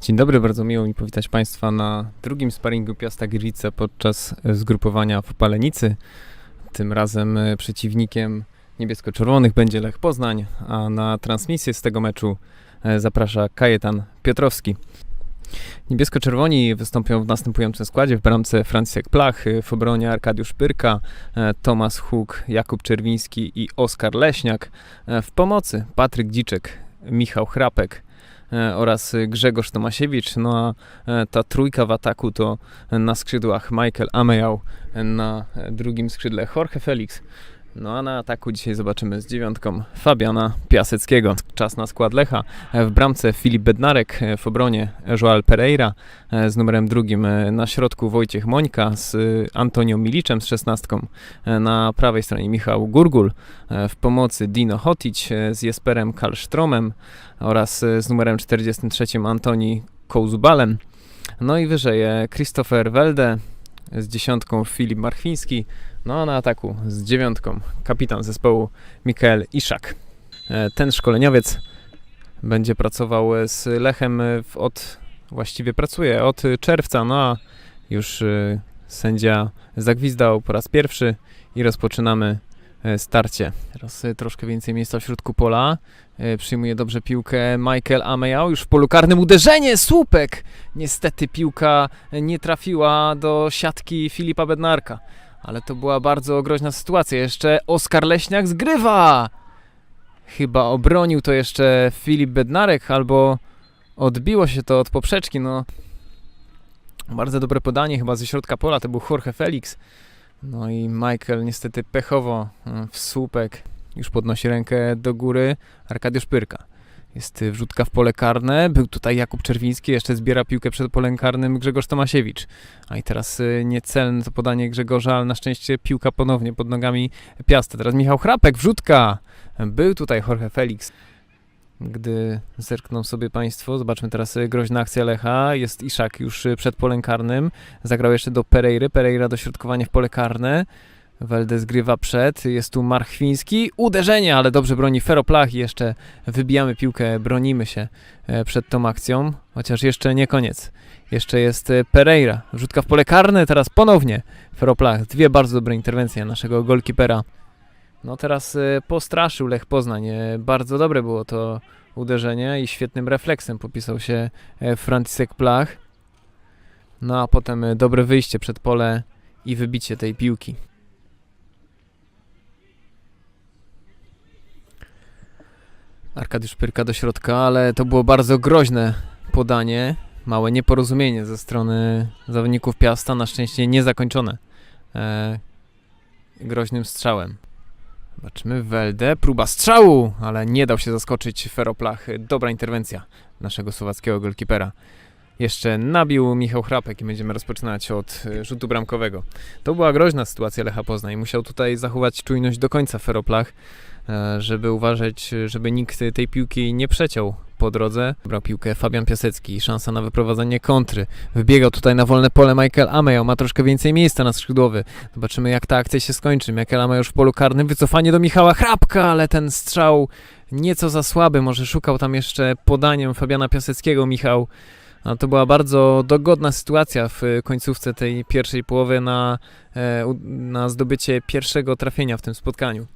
Dzień dobry, bardzo miło mi powitać Państwa na drugim sparingu Piasta Gliwice podczas zgrupowania w Palenicy. Tym razem e, przeciwnikiem niebiesko-czerwonych będzie Lech Poznań, a na transmisję z tego meczu e, zaprasza Kajetan Piotrowski. Niebiesko-czerwoni wystąpią w następującym składzie. W bramce Franciszek Plach, e, w obronie Arkadiusz Pyrka, Tomasz Huk, Jakub Czerwiński i Oskar Leśniak. W pomocy Patryk Dziczek, Michał Chrapek, oraz e, Grzegorz Tomasiewicz. No a e, ta trójka w ataku to na skrzydłach Michael Amejał, na e, drugim skrzydle Jorge Felix. No a na ataku dzisiaj zobaczymy z dziewiątką Fabiana Piaseckiego. Czas na skład Lecha. W bramce Filip Bednarek, w obronie Joal Pereira, z numerem drugim na środku Wojciech Mońka z Antonią Miliczem z szesnastką, na prawej stronie Michał Gurgul, w pomocy Dino Hotic e, z Jesperem Kalsztromem, oraz z numerem 43 Antoni Kołzubalem. No i wyżej Christopher Welde z dziesiątką Filip Marchwiński, no a na ataku z dziewiątką kapitan zespołu Mikael Iszak. E, Ten szkoleniowiec będzie pracował z Lechem e, od, właściwie pracuje od czerwca, no a już e, sędzia zagwizdał po raz pierwszy i rozpoczynamy starcie. Teraz troszkę więcej miejsca w środku pola. E, Przyjmuje dobrze piłkę Michael Ameyał. Już w polu karnym uderzenie, słupek! Niestety piłka nie trafiła do siatki Filipa Bednarka. Ale to była bardzo groźna sytuacja. Jeszcze Oskar Leśniak zgrywa! Chyba obronił to jeszcze Filip Bednarek, albo odbiło się to od poprzeczki. No, bardzo dobre podanie chyba ze środka pola. To był Jorge Felix. No i Michael niestety pechowo mm, w słupek już podnosi rękę do góry Arkadiusz Pyrka. Jest y, wrzutka w pole karne. Był tutaj Jakub Czerwiński, jeszcze zbiera piłkę przed polem karnym Grzegorz Tomasiewicz. A i teraz y, niecelne to podanie Grzegorza, ale na szczęście piłka ponownie pod nogami Piasta. Teraz Michał Chrapek, wrzutka. Był tutaj Jorge Felix. Gdy zerkną sobie Państwo, zobaczmy teraz y, groźna akcja Lecha. Jest Iszak już przed polem karnym. Zagrał jeszcze do Pereiry. Pereira dośrodkowanie w pole karne. Welde zgrywa przed, jest tu Marchwiński, uderzenie, ale dobrze broni Feroplach i jeszcze wybijamy piłkę, bronimy się e, przed tą akcją, chociaż jeszcze nie koniec. Jeszcze jest e, Pereira, rzutka w pole karne, teraz ponownie Feroplach. Dwie bardzo dobre interwencje naszego golkipera. No teraz e, postraszył Lech Poznań, bardzo dobre było to uderzenie i świetnym refleksem popisał się Franciszek Plach. No a potem dobre wyjście przed pole i wybicie tej piłki. Arkadiusz Pyrka do środka, ale to było bardzo groźne podanie. Małe nieporozumienie ze strony zawodników Piasta, na szczęście niezakończone e, groźnym strzałem. Zobaczymy Welde, próba strzału, ale nie dał się zaskoczyć Feroplach. Dobra interwencja naszego słowackiego golkipera. Jeszcze nabił Michał Chrapek i będziemy rozpoczynać od e, rzutu bramkowego. To była groźna sytuacja Lecha Poznań. Musiał tutaj zachować czujność do końca Feroplach, żeby uważać, żeby nikt tej piłki nie przeciął po drodze. Brał piłkę Fabian Piasecki, szansa na wyprowadzenie kontry. Wybiegał tutaj na wolne pole Michael Ameyał, ma troszkę więcej miejsca na skrzydłowy. Zobaczymy jak ta akcja się skończy. Michael Ameyał już w polu karnym, wycofanie do Michała Chrapka, ale ten strzał nieco za słaby. Może szukał tam jeszcze podaniem Fabiana Piaseckiego Michał. To była bardzo dogodna sytuacja w końcówce tej pierwszej połowy na, e, na zdobycie pierwszego trafienia w tym spotkaniu.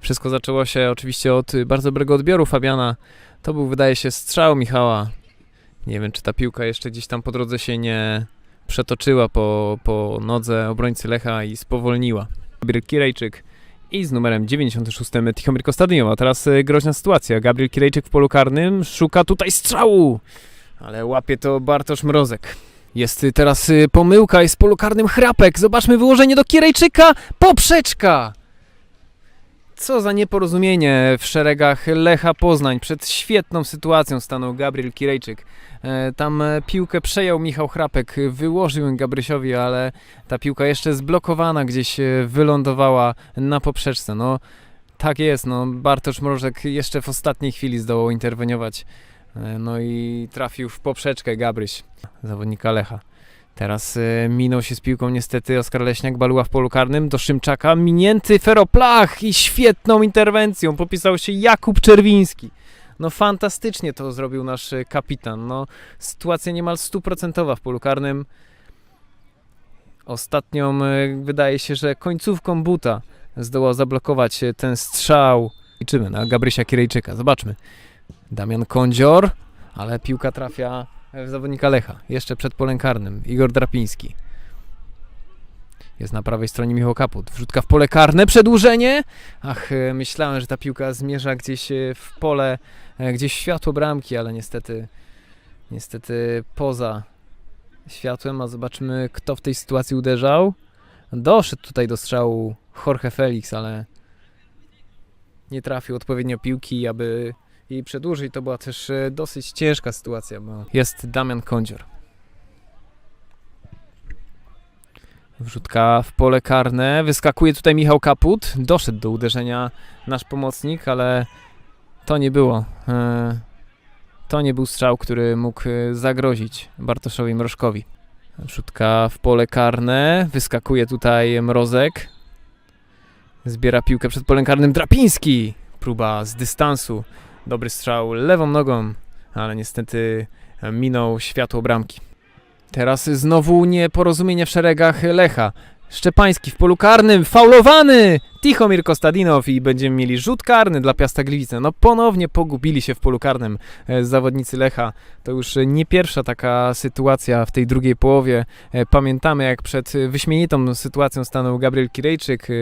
Wszystko zaczęło się oczywiście od bardzo dobrego odbioru Fabiana. To był, wydaje się, strzał Michała. Nie wiem, czy ta piłka jeszcze gdzieś tam po drodze się nie przetoczyła po, po nodze obrońcy Lecha i spowolniła. Gabriel Kirejczyk i z numerem 96 Tichomir Kostadyniowa. Teraz y, groźna sytuacja. Gabriel Kirejczyk w polu karnym szuka tutaj strzału. Ale łapie to Bartosz Mrozek. Jest teraz y, pomyłka, jest w polu karnym chrapek. Zobaczmy wyłożenie do Kirejczyka. Poprzeczka! Co za nieporozumienie w szeregach Lecha Poznań. Przed świetną sytuacją stanął Gabriel Kirejczyk. E, Tam e, piłkę przejął Michał Chrapek, wyłożył ją Gabrysiowi, ale ta piłka jeszcze zblokowana gdzieś e, wylądowała na poprzeczce. No tak jest, no Bartosz Mrożek jeszcze w ostatniej chwili zdołał interweniować No i trafił w poprzeczkę Gabryś, zawodnika Lecha. Teraz e, minął się z piłką niestety Oskar Leśniak, baluła w polu karnym do Szymczaka, minięty Feroplach i świetną interwencją popisał się Jakub Czerwiński. No fantastycznie to zrobił nasz e, kapitan. No, sytuacja niemal stuprocentowa w polu karnym. Ostatnią e, wydaje się, że końcówką buta zdołał zablokować ten strzał. Liczymy na Gabrysia Kirejczyka. Zobaczmy. Damian Kądzior, ale piłka trafia zawodnika Lecha. Jeszcze przed polem karnym. Igor Drapiński. Jest na prawej stronie Michał Kaput. Wrzutka w pole karne. Przedłużenie. Ach, e, myślałem, że ta piłka zmierza gdzieś e, w pole, e, gdzieś w światło bramki, ale niestety, niestety poza światłem. A zobaczmy, kto w tej sytuacji uderzał. Doszedł tutaj do strzału Jorge Felix, ale nie trafił odpowiednio piłki, aby jej przedłużyć. To była też e, dosyć ciężka sytuacja, bo jest Damian Kądzior. Wrzutka w pole karne. Wyskakuje tutaj Michał Kaput. Doszedł do uderzenia nasz pomocnik, ale to nie było. e, To nie był strzał, który mógł e, zagrozić Bartoszowi Mrożkowi. Wrzutka w pole karne. Wyskakuje tutaj Mrozek. Zbiera piłkę przed polem karnym Drapiński. Próba z dystansu. Dobry strzał lewą nogą, ale niestety minął światło bramki. Teraz znowu nieporozumienie w szeregach Lecha. Szczepański w polu karnym, faulowany! Tichomir Kostadinow i będziemy mieli rzut karny dla Piasta Gliwice. No ponownie pogubili się w polu karnym e, zawodnicy Lecha. To już nie pierwsza taka sytuacja w tej drugiej połowie. E, Pamiętamy jak przed wyśmienitą sytuacją stanął Gabriel Kirejczyk. E,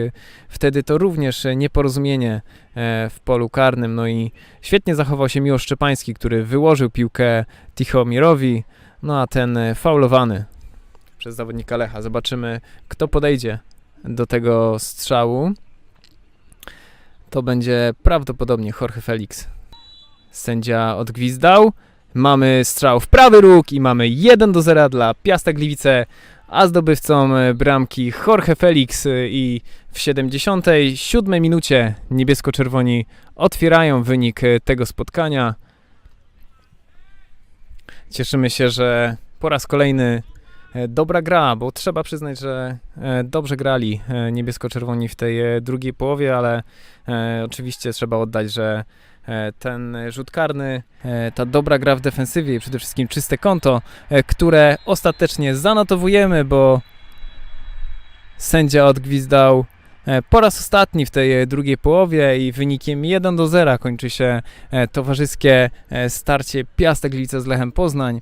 Wtedy to również nieporozumienie e, w polu karnym. No i świetnie zachował się Miłosz Szczepański, który wyłożył piłkę Tichomirowi. No a ten e, faulowany przez zawodnika Lecha. Zobaczymy, kto podejdzie do tego strzału. To będzie prawdopodobnie Jorge Felix. Sędzia odgwizdał. Mamy strzał w prawy róg i mamy 1 do 0 dla Piasta Gliwice, a zdobywcą bramki Jorge Felix i w 77 minucie niebiesko-czerwoni otwierają wynik tego spotkania. Cieszymy się, że po raz kolejny dobra gra, bo trzeba przyznać, że e, dobrze grali e, niebiesko-czerwoni w tej e, drugiej połowie, ale e, oczywiście trzeba oddać, że e, ten rzut karny, e, ta dobra gra w defensywie i przede wszystkim czyste konto, e, które ostatecznie zanotowujemy, bo sędzia odgwizdał e, po raz ostatni w tej e, drugiej połowie i wynikiem 1 do 0 kończy się e, towarzyskie e, starcie Piasta Gliwice z Lechem Poznań.